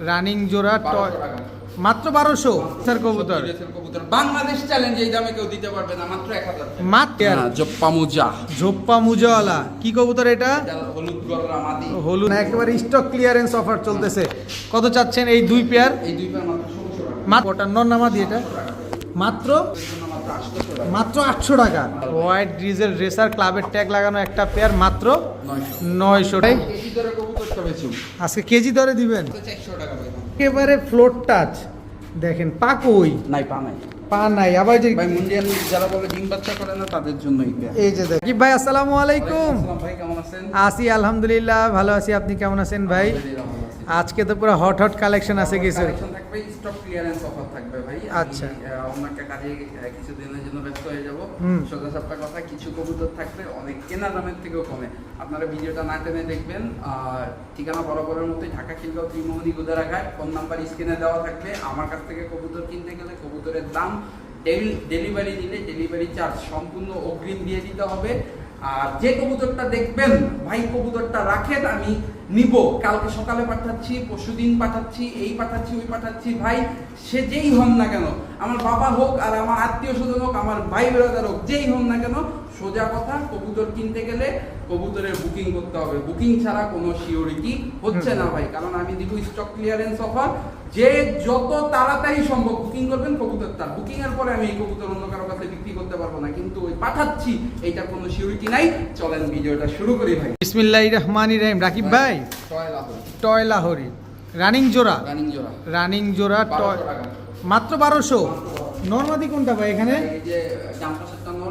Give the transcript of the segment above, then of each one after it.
Running জোড়া ট- 1200 টাকা। মাত্র বারোশো স্যার কবুতর। বাংলাদেশ চ্যালেঞ্জ এই দামে কেউ দিতে পারবে না মাত্র এক হাজার মাত্র জপ্পা মুজা। ঝোপ্পা মুজাওয়ালা। কি কবুতর এটা? হলুদ গররা মাদি। হলুদ একেবারে স্টক ক্লিয়ারেন্স অফার চলতেছে। কত চাচ্ছেন এই দুই পেয়ার এই দুই পেয়ার মাত্র ষোলোশো টাকা। মাত্র নর নামাদি এটা? মাত্র মাত্র আটশো টাকা। হোয়াইট ডিজেল রেসার ক্লাবের ট্যাগ লাগানো একটা পেয়ার মাত্র নয়শো টাকা। আজকে কেজি দরে দিবেন? একেবারে ফ্লোর টাচ দেখেন পা কই নাই পা নাই। পা নাই। আবার যে ভাই মুন্ডিয়ান যারা বলে ডিম বাচ্চা করে না তাদের জন্য এই যে দেখি ভাই আসসালামু আলাইকুম। ভাই কেমন আছেন? আসি আলহামদুলিল্লাহ ভালো আছি। আপনি কেমন আছেন ভাই। আজকে তো পুরো হট হট কালেকশন আছে কিছু। থাকবে স্টক ক্লিয়ারেন্স অফার থাকবে ভাই। আচ্ছা। আহ, অন্য একটা কাজে আহ, কিছুদিনের জন্য ব্যস্ত হয়ে যাব। সোজা সাপটা কথা কিছু কবুতর থাকবে অনেক কেনা দামের থেকেও কমে। আপনারা ভিডিওটা না টেনে দেখবেন আর ঠিকানা বরাবরের মতোই ঢাকা খিলগাঁও ত্রিমোহনী গুদারাঘাট। ফোন নাম্বার স্ক্রিনে দেওয়া থাকবে। আমার কাছ থেকে কবুতর কিনতে গেলে কবুতরের দাম ডেলিভারি দিলে ডেলিভারি চার্জ সম্পূর্ণ অগ্রিম দিয়ে দিতে হবে। আর যে কবুতরটা দেখবেন ভাই কবুতরটা রাখেন আমি নিব। কালকে সকালে পাঠাচ্ছি পরশুদিন পাঠাচ্ছি এই পাঠাচ্ছি ওই পাঠাচ্ছি। ভাই সে যেই হন না কেন আমার বাবা হোক আর আমার আত্মীয় স্বজন হোক আমার ভাই ব্রাদার হোক যেই হন না কেন সোজা কথা কবুতর কিনতে গেলে কবুতরের বুকিং করতে হবে। বুকিং ছাড়া কোনো সিওরিটি হচ্ছে না ভাই কারণ আমি দিব স্টক ক্লিয়ারেন্স অফার যে যত তাড়াতাড়ি সম্ভব বুকিং করবেন কবুতর তার। বুকিং এর পরে আমি এই কবুতর অন্য কারও কাছে বিক্রি করতে পারব না। কিন্তু ওই পাঠাচ্ছি এইটা কোনো সিউরিটি নাই। চলেন ভিডিওটা শুরু করি ভাই। বিসমিল্লাহ রহমান রহিম। রাকিব ভাই টয় লাহরি। রানিং জোড়া? রানিং জোড়া। রানিং জোড়া টয় মাত্র বারোশো? নর্মাদি কোনটা ভাই এখানে? এই যে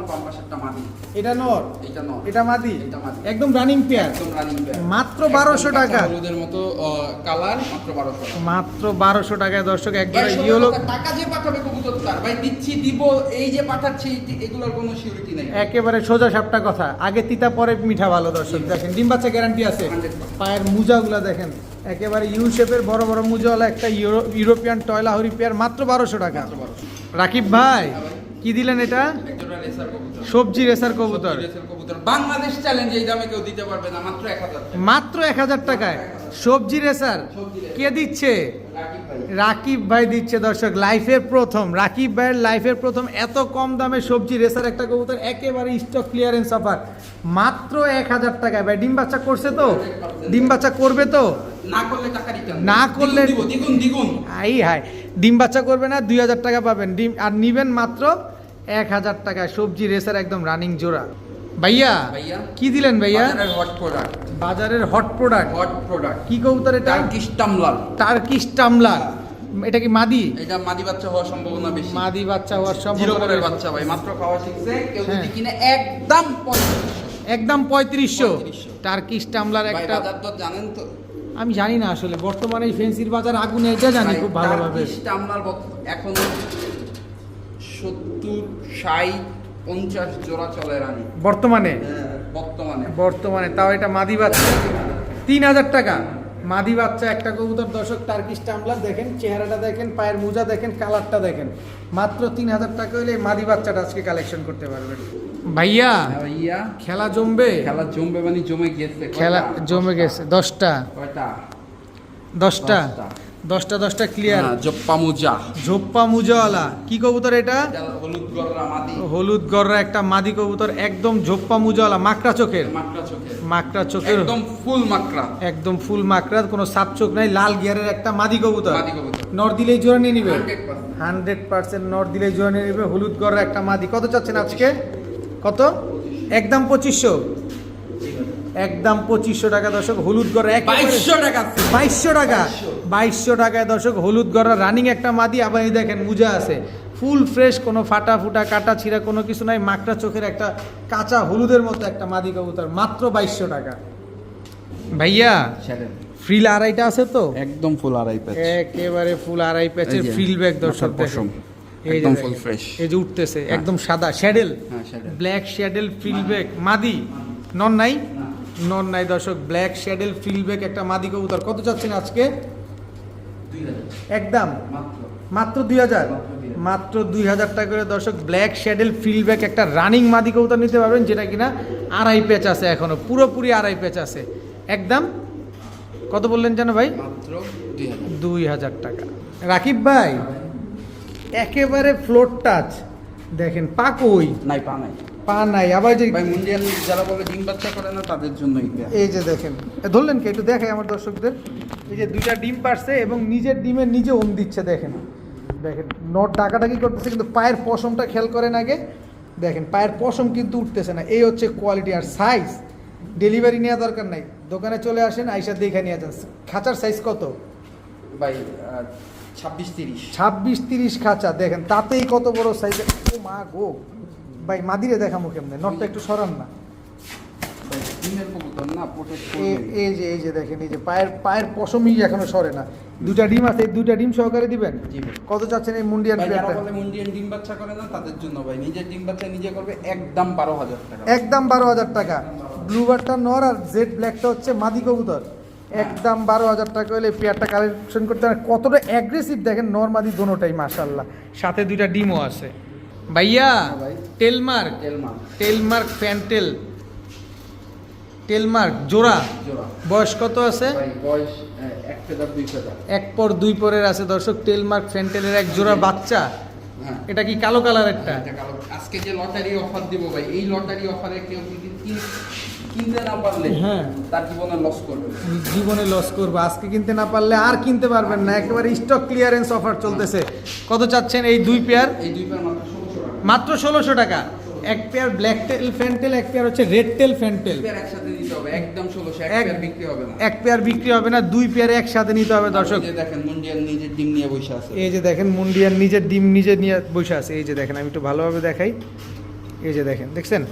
বাম পাশেরটা মাদি। এটা নর? এইটা নর। এটা মাদি? এটা মাদি। একদম রানিং পেয়ার একদম রানিং মাত্র 1200 টাকা। হলুদের মতো কালার মাত্র 1200 টাকা। মাত্র বারোশো টাকায় দর্শক ভাই, একবার ইয়েলো টাকা যে পাঠাবে কবুতর তার ভাই দিচ্ছি দিব এই যে পাঠাচ্ছি এগুলোর কোনো সিউরিটি নেই। একেবারে সোজা সাপটা কথা। আগে তিতা পরে মিঠা ভালো দর্শক। দেখেন ডিম বাচ্চা গ্যারান্টি আছে। 100% পায়ের মুজাগুলা দেখেন। একেবারে ইউ শেপের বড় বড় মুজাওয়ালা একটা ইউরো- ইউরোপিয়ান টয়লা হরি পেয়ার মাত্র বারোশো টাকা। মাত্র 1200 রাকিব ভাই। কি দিলেন এটা? সবজি রেসার কবুতর। বাংলাদেশ চ্যালেঞ্জ এই দামে কেউ দিতে পারবে না মাত্র 1000 টাকা। মাত্র এক হাজার টাকায়। সবজি রেসার। কে দিচ্ছে? রাকিব ভাই। দিচ্ছে দর্শক। লাইফের প্রথম রাকিব ভাইয়ের লাইফের প্রথম এত কম দামে সবজি রেসার একটা কবুতর একেবারে স্টক ক্লিয়ারেন্স অফার মাত্র এক হাজার টাকায়। ভাই ডিম বাচ্চা করছে তো? ডিম বাচ্চা করবে তো? না করলে টাকা রিটার্ন না করলে- দিব দ্বিগুণ দ্বিগুণ আই হাই। ডিম বাচ্চা করবে না দুই হাজার টাকা পাবেন। ডিম আর নিবেন মাত্র এক হাজার টাকায় সবজি রেসার একদম রানিং জোড়া। ভাইয়া ভাইয়া কি দিলেন ভাইয়া? বাজারের হট প্রোডাক্ট বাজারের হট প্রোডাক্ট হট প্রোডাক্ট কি কবুতর এটা? টার্কিশ টামলার টার্কিশ টামলার এটা কি মাদি? এটা মাদি বাচ্চা হওয়ার সম্ভাবনা বেশি। মাদি বাচ্চা হওয়ার সম্ভাবনা বাচ্চা ভাই মাত্র খাওয়া শিখছে। কেউ যদি হ্যাঁ। কিনে একদম একদম পঁয়ত্রিশশো। 3500 টার্কিশ টামলার একটা বাজার জানেন তো। আমি জানি না আসলে বর্তমানে ফেন্সির বাজার আগুনে এটা জানি খুব ভালোভাবে। টামলার এখন সত্তর ষাট পঞ্চাশ জোড়া চলে রানি। বর্তমানে? বর্তমানে। বর্তমানে তাও এটা মাদি বাচ্চা। তিন হাজার টাকা। মাদি বাচ্চা একটা কবুতর। দর্শক টার্কিশ টামলার দেখেন চেহারাটা দেখেন পায়ের মোজা দেখেন কালারটা দেখেন। মাত্র তিন হাজার টাকা হলে মাদি বাচ্চাটা আজকে কালেকশন করতে পারবেন। ভাইয়া হ্যাঁ ভাইয়া। খেলা জমবে? খেলা জমবে মানে জমে গেছে। খেলা জমে গেছে দশটা। কয়টা? দশটা। দশটা। দশটা ক্লিয়ার জপ্পা মুজা। ঝোপ্পা মুজাওয়ালা। কি কবুতর এটা? হলুদ গররা মাদি। হলুদ গররা একটা মাদি কবুতর একদম ঝোপ্পা মুজাওয়ালা মাকড়া চোখের। মাকড়া চোখে মাকড়া চোখের। একদম ফুল মাকড়া। একদম ফুল মাকড়া কোনো সাপ চোখ নাই লাল গিয়ারের একটা মাদি কবুতর। মাদি কবুতর। নর দিলেই জোড়া নিয়ে নিবে। হান্ড্রেড পার্সেন্ট নর দিলেই জোড়া নিয়ে নিবে। হলুদ গররা একটা মাদি। কত চাচ্ছেন আজকে? কত? একদম পঁচিশশো। একদম পঁচিশশো টাকা দর্শক হলুদ গড়া এক বাইশশো টাকা বাইশশো টাকা বাইশশো। টাকায় দর্শক হলুদ গড়া রানিং একটা মাদি আবার এই দেখেন মুজা আছে। ফুল ফ্রেশ কোনো ফাটা ফুটা কাটা ছিঁড়া কোনো কিছু নাই মাকড়া চোখের একটা কাঁচা হলুদের মতো একটা মাদি কবুতর মাত্র বাইশশো টাকা। ভাইয়া ফ্রিল আড়াইটা আছে তো? একদম ফুল আড়াই প্যাচ একেবারে ফুল আড়াই প্যাচের ফ্রিল ব্যাগ দর্শক। দেখেন। এই যে একদম full fresh। এই যে উঠতেছে একদম সাদা শ্যাডেল হ্যাঁ ব্ল্যাক শ্যাডেল ফ্রিল ব্যাগ মাদি। নন নাই? নন নাই দর্শক ব্ল্যাক শ্যাডেল ফ্রিল ব্যাগ একটা মাদি কবুতর। কত চাচ্ছেন আজকে? একদম? মাত্র। দুই হাজার? মাত্র দুই হাজার। টাকা করে দর্শক ব্ল্যাক শ্যাডেল ফিল ব্যাক একটা রানিং মাদি কবুতর নিতে পারবেন যেটা কিনা আড়াই প্যাচ আছে এখনও পুরোপুরি আড়াই প্যাচ আছে। একদম? কত বললেন জানো ভাই? দুই হাজার। টাকা। রাকিব ভাই একেবারে ফ্লোর টাচ দেখেন পা কই নাই পা নাই। পা নাই আবার যে ভাই মুন্ডিয়াল যারা বলে ডিম বাচ্চা করে না তাদের জন্যই এই যে দেখেন ধরলেন কি? একটু দেখাই আমার দর্শকদের। এই যে দুইটা ডিম পারছে এবং নিজের ডিমে নিজে ওম দিচ্ছে দেখেন। দেখেন নট ডাকাডাকি করতেছে কিন্তু পায়ের পশমটা খেয়াল করেন আগে। দেখেন পায়ের পশম কিন্তু উঠতেছে না। এই হচ্ছে কোয়ালিটি আর সাইজ ডেলিভারি নেওয়া দরকার নাই। দোকানে চলে আসেন আইসা দেখে নিয়ে যান। খাঁচার সাইজ কত? ভাই ছাব্বিশ তিরিশ। ছাব্বিশ তিরিশ খাঁচা। দেখেন তাতেই কত বড় সাইজ ও মা গো। ভাই মাদিরে দেখামো কেমনে? নটটা একটু সরান না। ভাই ডিমের কবুতর না প্রোটেক্ট এই যে এই যে দেখেন এই যে পায়ের পায়ের পশমই এখনও সরে না। দুইটা ডিম আছে এই দুইটা ডিম সহকারে দিবেন? কত চাচ্ছেন এই মুন্ডিয়ান প্লেয়ারটা বলে মুন্ডিয়ান ডিম বাচ্চা করে না তাদের জন্য ভাই নিজের ডিম বাচ্চা নিজে করবে একদম বারো হাজার টাকা। একদম বারো হাজার টাকা। ব্লুবারটা নর আর জেড ব্ল্যাকটা হচ্ছে মাদি কবুতর। একদম বারো হাজার টাকা হলে পেয়ারটা কালেকশন করতে হয়। কতটা অ্যাগ্রেসিভ দেখেন নর মাদি দোনোটাই মাশাল্লাহ সাথে দুইটা ডিমও আছে। ভাইয়া হ্যাঁ ভাই। টেলমার্ক টেলমার্ক ফ্যান্টেল টেলমার্ক জোড়া। বয়স কত আছে? এক পর দুই পরের আছে। দর্শক টেলমার্ক ফ্যান্টেলের এক জোড়া বাচ্চা। হ্যাঁ। এটা কি কালো কালারেরটা কালো। আজকে যে লটারি অফার দিব ভাই এই লটারি অফারে কেউ কিনতে না পারলে হ্যাঁ। তার জীবনে লস করবে। জীবনে লস করব। আজকে কিনতে না পারলে আর কিনতে পারবেন না। একেবারে স্টক ক্লিয়ারেন্স অফার চলতেছে। কত চাচ্ছেন এই দুই পেয়ার এই দুই পেয়ার মাত্র মাত্র ষোলোশো টাকা। এক পেয়ার ব্ল্যাক টেল ফ্যান্টেল এক পেয়ার হচ্ছে রেড টেল ফ্যান্টেল একসাথে নিতে হবে একদম ষোলোশো এক পেয়ার বিক্রি হবে না। এক পেয়ার বিক্রি হবে না দুই পেয়ার একসাথে নিতে হবে দর্শক। এই যে দেখেন মুন্ডিয়াল নিজের ডিম নিয়ে বসে আছে। এই যে দেখেন মুন্ডিয়ান নিজের ডিম নিজে নিয়ে বসে আছে। এই যে দেখেন আমি একটু ভালোভাবে দেখাই। এই যে দেখেন দেখছেন?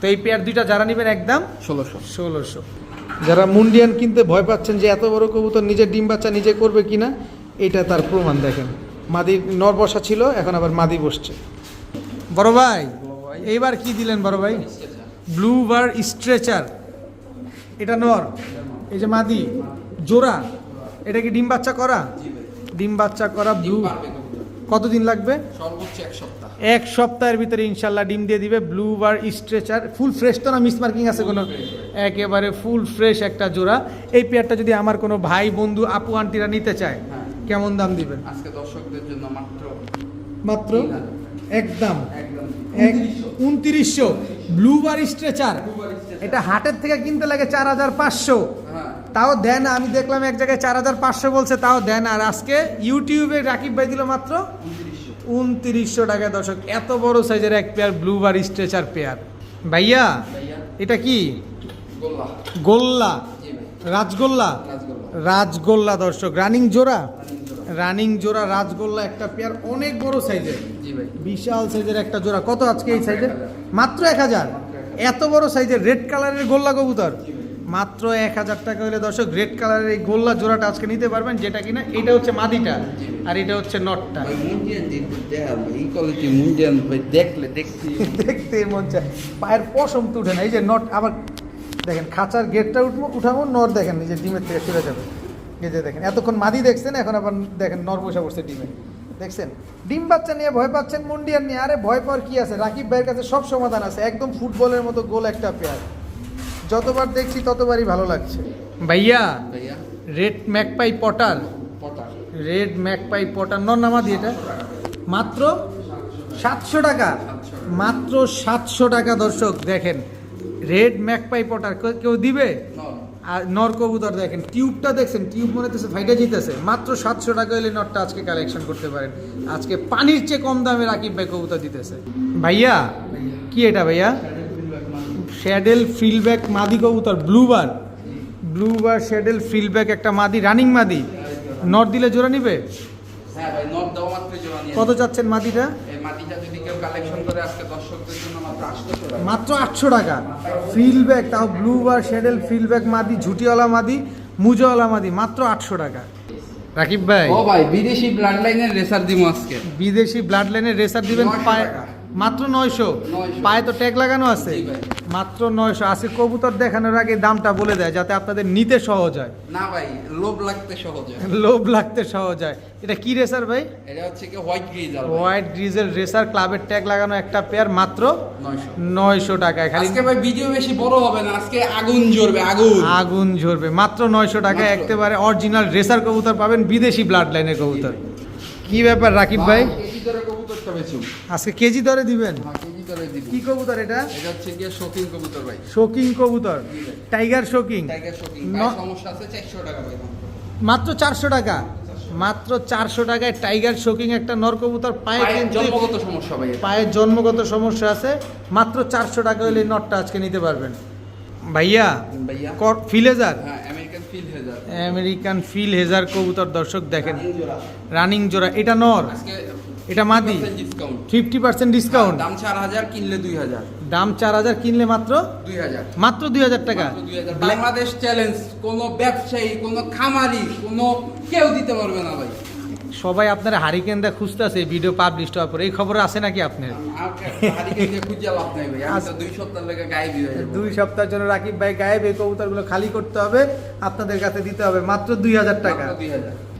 তো এই পেয়ার দুইটা যারা নেবেন একদম ষোলোশো। ষোলোশো। যারা মুন্ডিয়ান কিনতে ভয় পাচ্ছেন যে এত বড় কবুতর নিজের ডিম বাচ্চা নিজে করবে কিনা এটা তার প্রমাণ দেখেন। মাদি নর বসা ছিল এখন আবার মাদি বসছে। বড় ভাই এইবার কি দিলেন বড় ভাই? ব্লু বার স্ট্রেচার এটা নর এই যে মাদি জোড়া। এটা কি ডিম বাচ্চা করা? ডিম বাচ্চা করা ব্লু কতদিন লাগবে? সর্বোচ্চ এক সপ্তাহ। এক সপ্তাহের ভিতরে ইনশাল্লাহ ডিম দিয়ে দিবে blue bar stretcher full fresh তো না মিস মার্কিং আছে কোনো? একেবারে ফুল ফ্রেশ একটা জোড়া। এই পেয়ারটা যদি আমার কোনো ভাই বন্ধু আপু আন্টিরা নিতে চায়। কেমন দাম দিবেন? আজকে দর্শকদের জন্য মাত্র মাত্র। একদম। একদম। এক উনত্রিশশো। ব্লু বার স্ট্রেচার এটা হাটের থেকে কিনতে লাগে চার হাজার পাঁচশো। হ্যাঁ। তাও দেন না, আমি দেখলাম এক জায়গায় চার হাজার পাঁচশো বলছে তাও দেন। আর আজকে ইউটিউবে রাকিব ভাই দিল মাত্র উনত্রিশশো। টাকা দর্শক। এত বড় সাইজের এক pair blue bar stretcher pair ভাইয়া এটা কি? গোল্লা। রাজগোল্লা? রাজগোল্লা। দর্শক। রানিং জোড়া? রানিং জোড়া। রাজগোল্লা একটা পেয়ার অনেক বড় সাইজের ভাই বিশাল সাইজের একটা জোড়া। কত আজকে এই সাইজের? মাত্র এক হাজার। এত বড় সাইজের রেড কালারের গোল্লা কবুতর। মাত্র এক হাজার টাকা হলে দর্শক রেড কালারের এই গোল্লা জোড়াটা আজকে নিতে পারবেন যেটা কিনা এটা হচ্ছে মাদিটা আর এটা হচ্ছে নটটা। দেখলে দেখতে। মন চায়। পায়ের পশম তো উঠে না এই যে নট আবার দেখেন খাঁচার গেটটা উঠবো উঠাবো নর দেখেন এই যে ডিমের থেকে ফিরে যাবে। এই যে দেখেন এতক্ষণ মাদি দেখছেন এখন আবার দেখেন নর বসে পড়ছে ডিমে। দেখছেন? ডিম বাচ্চা নিয়ে ভয় পাচ্ছেন মুন্ডিয়ান নিয়ে। আরে ভয় পাওয়ার কি আছে? রাকিব ভাইয়ের কাছে সব সমাধান আছে। একদম ফুটবলের মতো গোল একটা পেয়ার যতবার দেখছি ততবারই ভালো লাগছে। ভাইয়া ভাইয়া? রেড ম্যাকপাই পটার পটা রেড ম্যাকপাই পটার নর নামাদি এটা। মাত্র সাতশো টাকা। মাত্র সাতশো টাকা দর্শক দেখেন। রেড ম্যাকপাই পটার কেউ- কেউ দিবে? আর নর কবুতর দেখেন টিউবটা দেখছেন টিউব মনে হচ্ছে ফাইটা জিতেছে। মাত্র সাতশো টাকা হলে নটটা আজকে কালেকশন করতে পারেন। আজকে পানির চেয়ে কম দামে রাকিব ভাই কবুতর দিতেছে। ভাইয়া কি এটা ভাইয়া? শ্যাডেল ফিলব্যাক মাদি কবুতর ব্লুবার ব্লুবার শ্যাডেল ফিলব্যাক একটা মাদি রানিং মাদি। নট দিলে জোড়া নিবে? হ্যাঁ কত চাচ্ছেন মাদিটা? এই মাটিটা যদি কেউ কালেকশন করে আজকে দর্শকদের জন্য মাত্র আটশো টাকা মাত্র আটশো টাকা। ফিলব্যাক তাও ব্লু বার শেডেল ফিল ব্যাগ মাদি ঝুটিওয়ালা মাদি মুজোওয়ালা মাদি মাত্র আটশো টাকা। রাকিব ভাই। ও ভাই বিদেশি ব্লাড লাইনের রেসার দিব আজকে। বিদেশি ব্লাড লাইনের রেসার দিবেন পায় পায়ে টাকা। মাত্র নয়শো। পায়ে তো ট্যাগ লাগানো আছে। মাত্র নয়শো। আজকে কবুতর দেখানোর আগে দামটা বলে দেয় যাতে আপনাদের নিতে সহজ হয়। না ভাই লোভ লাগতে সহজে লোভ লাগতে সহজ হয়। এটা কি রেসার ভাই? এটা হচ্ছে কি হোয়াইট গ্রিজার হোয়াইট গ্রিজেল রেসার ক্লাবের ট্যাগ লাগানো একটা পেয়ার মাত্র নয়শো। টাকায়। খালি আজকে ভাই ভিডিও বেশি বড় হবে না আজকে আগুন ঝরবে আগুন। আগুন ঝরবে। মাত্র নয়শো টাকায় মাত্র। একেবারে অরিজিনাল রেসার কবুতর পাবেন বিদেশি ব্লাড লাইনের কবুতর। কি ব্যাপার রাকিব ভাই কেজি দরে আজকে কেজি দরে দিবেন? হ্যাঁ কেজি দরে দিব। কি কবুতর এটা? এটা হচ্ছে গিয়ে শৌখিন কবুতর ভাই। শোকিং কবুতর। টাইগার শোকিং টাইগার শৌখিন। সমস্যা আছে চারশো টাকা ভাই মাত্র চারশো টাকা? মাত্র চারশো টাকায় টাইগার শোকিং একটা নর কবুতর পায়ে কিন্তু জন্মগত সমস্যা ভাই পায়ের জন্মগত সমস্যা আছে। মাত্র চারশো টাকা হলে নটটা আজকে নিতে পারবেন। ভাইয়া ফিলেজার হ্যাঁ আমেরিকান ফিল হেজার। আমেরিকান ফিল হেজার কবুতর দর্শক দেখেন। রানিং জোড়া। এটা নর? এটা মাদি। ডিসকাউন্ট ফিফটি পার্সেন্ট ডিসকাউন্ট দাম চার হাজার কিনলে দুই হাজার। দাম চার হাজার কিনলে মাত্র দুই হাজার। মাত্র দুই হাজার টাকা। বাংলাদেশ চ্যালেঞ্জ কোনো ব্যবসায়ী কোনো খামারি কোনো কেউ দিতে পারবে না ভাই। সবাই আপনার হারিকেন দা খুঁজতেছে ভিডিও পাবলিশ হওয়ার পর। এই খবর আছে নাকি আপনার? দুই দুই সপ্তাহের জন্য রাকিব ভাই গায়েব এই কবুতরগুলো খালি করতে হবে। আপনাদের কাছে দিতে হবে মাত্র দুই হাজার টাকা। মাত্র 2000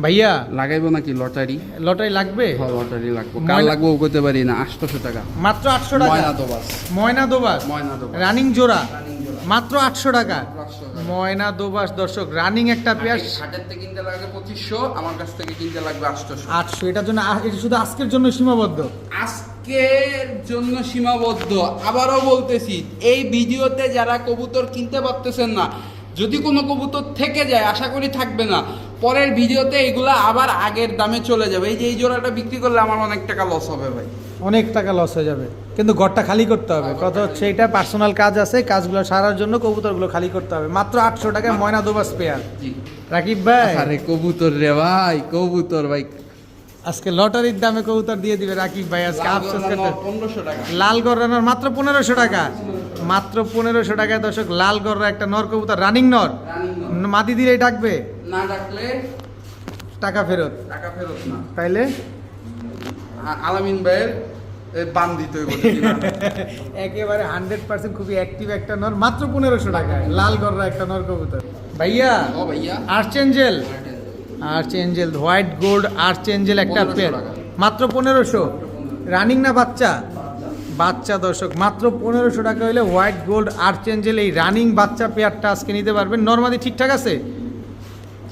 ভাইয়া লাগাইবো নাকি লটারি? লটারি লাগবে? লটারি লাগবো। কার লাগবো করতে পারি না আটশোশো টাকা। মাত্র আটশো টাকা? ময়না দোবাস। ময়না দোবাস? ময়না দোবাস। রানিং জোড়া? মাত্র আটশো টাকা? ময়না দোবাস দর্শক রানিং একটা পেয়ার। হাটের থেকে কিনতে লাগবে পঁচিশশো আমার কাছ থেকে কিনতে লাগবে আটশোশো। আটশো এটার জন্য এটা শুধু আজকের জন্য সীমাবদ্ধ? আজকের জন্য সীমাবদ্ধ। আবারও বলতেছি এই ভিডিওতে যারা কবুতর কিনতে পারতেছেন না যদি কোনো কবুতর থেকে যায় আশা করি থাকবে না। পরের ভিডিওতে এগুলো আবার আগের দামে চলে যাবে। এই যে এই জোড়াটা বিক্রি করলে আমার অনেক টাকা লস হবে ভাই। অনেক টাকা লস হয়ে যাবে। কিন্তু ঘরটা খালি করতে হবে। হ্যাঁ, কথা হচ্ছে এটা পার্সোনাল কাজ আছে কাজগুলো সারার জন্য কবুতরগুলো খালি করতে হবে। মাত্র আটশো টাকায় ময়না দুবাস পেয়ার জি। রাকিব ভাই। আরে কবুতর রে ভাই কবুতর ভাই। আজকে লটারির দামে কবুতর দিয়ে দিবে রাকিব ভাই আজকে আফসোস করতে। লাল গড়ানোর মাত্র পনেরোশো টাকা। মাত্র পনেরোশো টাকায় দর্শক লাল গড়া একটা নর কবুতর রানিং নর। মাদি দিলেই ডাকবে? না ডাকলে টাকা ফেরত। টাকা ফেরত না। তাইলে? আলামিন ভাইয়ের এ, দিতে হইব যদি না? দেয়। একেবারে হান্ড্রেড পার্সেন্ট খুবই অ্যাক্টিভ একটা নর মাত্র পনেরোশো টাকায়। লাল গড়া একটা নর কবুতর। ভাইয়া ও ভাইয়া। Archangel archangel white gold archangel একটা পেয়ার মাত্র পনেরোশো। রানিং না বাচ্চা? বাচ্চা দর্শক মাত্র পনেরোশো টাকা হলে হোয়াইট গোল্ড আর্চ এঞ্জেল এই রানিং বাচ্চা পেয়ারটা আজকে নিতে পারবেন। নর্মালি ঠিকঠাক আছে?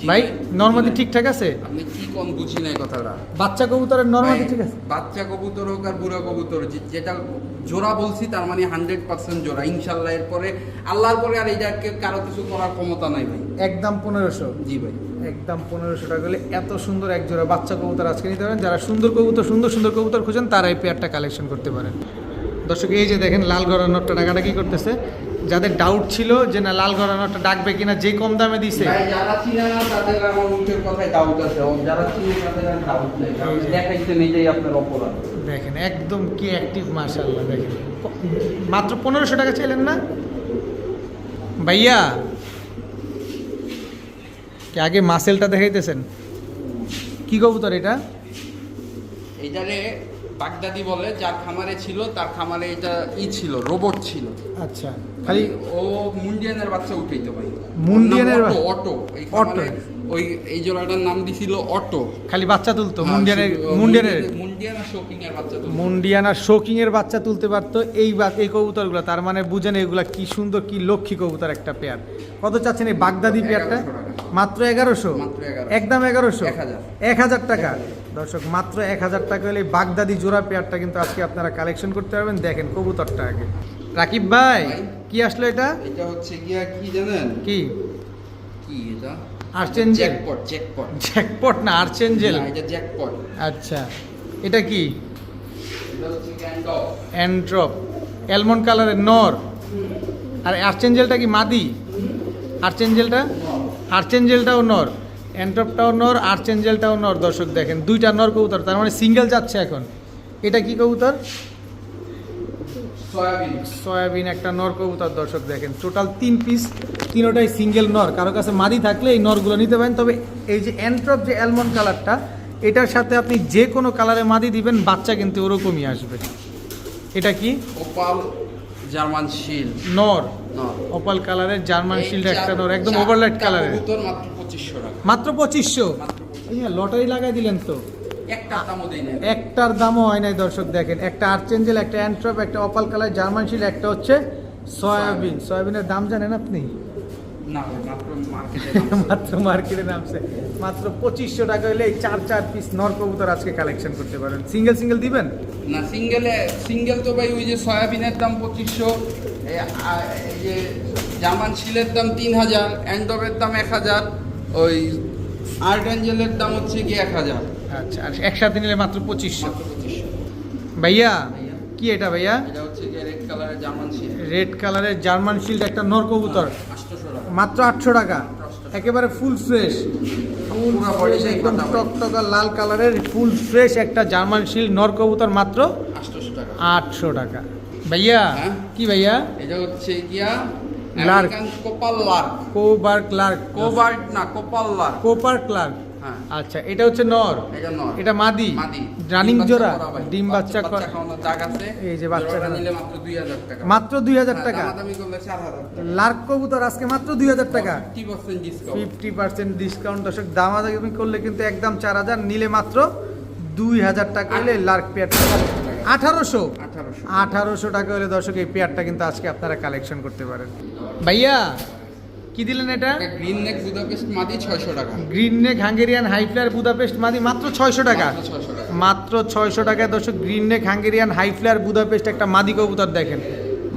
ভাই। নর্মাদি ঠিকঠাক আছে? আপনি কি কোন বুঝি নাই কথাটা? বাচ্চা কবুতরের নর্মাদি ভাই, ঠিক আছে? বাচ্চা কবুতর হোক আর বুড়া কবুতর যেটা জোড়া বলছি তার মানে হান্ড্রেড পার্সেন্ট জোড়া। ইনশাল্লাহ এরপরে আল্লাহর পরে আর এটাকে কারও কিছু করার ক্ষমতা নাই ভাই। একদম পনেরোশো। জি ভাই। একদম পনেরোশো টাকা হলে এত সুন্দর এক জোড়া বাচ্চা কবুতর আজকে নিতে পারেন। যারা সুন্দর কবুতর সুন্দর সুন্দর কবুতর খুঁজেন তারা এই পেয়ারটা কালেকশন করতে পারেন। দর্শক এই যে দেখেন লাল গড়ানোরটা টাকাটা কি করতেছে? যাদের ডাউট ছিল যে না লাল গড়ানোরটা ডাকবে কিনা যে কম দামে দিছে। যারা চিনে না তাদের আমার মুখের কথায় ডাউট আছে। যারা চিনে তাদের ডাউট নেই। এটাই আপনার অপরাধ। দেখেন একদম কি অ্যাক্টিভ মার্শাল্লাহ দেখেন। মাত্র পনেরোশো টাকা চাইলেন না? ভাইয়া কি আগে মাসেলটা দেখাইতেছেন? কি কবুতর এটা? এইটারে বাগদাদি বলে যার খামারে ছিল তার খামারে এটা ই ছিল রোবট ছিল। আচ্ছা। খালি ও মুন্ডিয়ানের বাচ্চা উঠাইতে পারি। মুন্ডিয়ানের অটো অটো। ওই এই জোড়াটার নাম দিছিল অটো। খালি বাচ্চা তুলতো হ্যাঁ, মুন্ডিয়ানের মুন্ডিয়ানের মুন্ডিয়ান শোকিং এর বাচ্চা তো মুন্ডিয়ান শোকিং এর বাচ্চা তুলতে পারতো এই বা এই কবুতরগুলো। তার মানে বুঝেন এগুলা কি সুন্দর কি লক্ষ্মী কবুতর একটা পেয়ার। কত চাচ্ছেন এই বাগদাদি পেয়ারটা? মাত্র এগারোশো? একদম এগারোশো? এক হাজার। টাকা? দর্শক মাত্র এক হাজার টাকা হলে বাগদাদি জোড়া পেয়ারটা কিন্তু আজকে আপনারা কালেকশন করতে পারবেন। দেখেন কবুতরটা আগে। রাকিব ভাই। কি আসলো এটা? এটা হচ্ছে গিয়া কি জানেন? কি? কি এটা? আর্চেঞ্জেল জ্যাকপট জ্যাকপট জ্যাকপট না আর্চেঞ্জেল না, এটা জ্যাকপট আচ্ছা এটা কি? এটা হচ্ছে অ্যান্ড্রপ অ্যালমন্ড কালারের নর। আর আর্চেঞ্জেলটা কি মাদি? আর্চেঞ্জেলটা আর্চেঞ্জেলটাও নর। অ্যান্ড্রপটাও নর আর্চেঞ্জেলটাও নর। দর্শক দেখেন দুইটা নর কবুতর তার মানে সিঙ্গেল যাচ্ছে এখন। এটা কি কবুতর? সয়াবিন। সয়াবিন একটা নর কবুতর দর্শক দেখেন। টোটাল তিন পিস তিনোটাই সিঙ্গেল নর। কারও কাছে মাদি থাকলে এই নরগুলো নিতে পারেন। তবে এই যে অ্যান্ট্রপ যে অ্যালমন্ড কালারটা এটার সাথে আপনি যে কোনো কালারে মাদি দিবেন বাচ্চা কিন্তু ওরকমই আসবে। এটা কি? ওপাল জার্মান শিল নর। নর। অপাল কালারের জার্মান শিল্ড একটা নর একদম ওভারলাইট কালারের মাত্র পঁচিশশো টাকা। মাত্র পঁচিশশো? লটারি লাগাই দিলেন তো। একটা দামও একটার দামও হয় নাই দর্শক দেখেন একটা আর্চেঞ্জেল একটা অ্যান্ট্রপ একটা অপাল কালার জার্মান শিল একটা হচ্ছে সয়াবিন। সয়াবিনের দাম জানেন আপনি? না মাত্র মার্কেটে মাত্র মার্কেটে নামছে। মাত্র পঁচিশশো টাকা হলে এই চার চার পিস নর কবুতর আজকে কালেকশন করতে পারেন। সিঙ্গেল সিঙ্গেল দিবেন? না সিঙ্গেলে সিঙ্গেল তো ভাই ওই যে সয়াবিনের দাম পঁচিশশো এই যে শিলের দাম তিন হাজার অ্যান্ডবের দাম এক হাজার ওই আর্ট অ্যাঞ্জেলের দাম হচ্ছে কি এক হাজার। আচ্ছা আর একসাথে নিলে মাত্র পঁচিশশো। ভাইয়া। কি এটা ভাইয়া? রেড কালারের জার্মান শিল শিল্ড একটা নর কবুতর। মাত্র আটশো টাকা। একেবারে ফুল ফ্রেশ ফুল একদম টকটকা লাল কালারের ফুল ফ্রেশ একটা জার্মান শিল্ড নর কবুতর মাত্র আটশো টাকা। ভাইয়া হ্যাঁ? কি ভাইয়া? এটা হচ্ছে গিয়া লার্ক। American lark. কোবার ক্লার্ক কোবার্ট না কোপাল লার্ক। কোপার ক্লার্ক হ্যাঁ আচ্ছা এটা হচ্ছে নর। এটা মাদি। রানিং জোড়া ডিম বাচ্চা এই যে বাচ্চা মাত্র 2000 টাকা। মাত্র দুই হাজার হ্যাঁ, 4000 টাকা। লার্ক কবুতর আজকে মাত্র দুই হাজার টাকা। ফিফটি পার্সেন্ট ডিসকাউন্ট দর্শক দামাদামি করলে কিন্তু একদম চার হাজার নিলে মাত্র দুই হাজার টাকা হলে লার্ক পেয়ারটা। আঠারোশো। আঠারোশো। টাকা হলে দর্শক এই পেয়ারটা কিন্তু আজকে আপনারা কালেকশন করতে পারেন। ভাইয়া কি দিলেন এটা? গ্রিন নেক বুদাপেস্ট মাদি 600 টাকা। Green neck Hungarian highflyer Budapest মাদি মাত্র ছয়শো টাকা। মাত্র 600 টাকা। দর্শক green neck Hungarian highflyer Budapest একটা মাদি কবুতর দেখেন।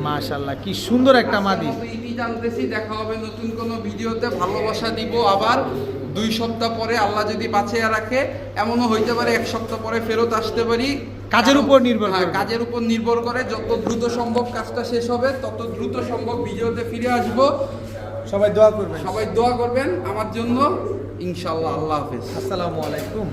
মাশাল্লাহ কি সুন্দর একটা মাদি। আজকের মতো ইতি জানতেছি দেখা হবে নতুন কোন ভিডিওতে। ভালোবাসা দিব আবার দুই সপ্তাহ পরে আল্লাহ যদি বাঁচিয়ে রাখে এমনও হইতে পারে এক সপ্তাহ পরে ফেরত আসতে পারি। কাজের উপর নির্ভর হ্যাঁ, কাজের উপর নির্ভর করে। যত দ্রুত সম্ভব কাজটা শেষ হবে তত দ্রুত সম্ভব ভিডিওতে ফিরে আসব। সবাই দোয়া করবেন। সবাই দোয়া করবেন। আমার জন্য ইনশাল্লাহ আল্লাহ হাফিজ। আসসালামু আলাইকুম।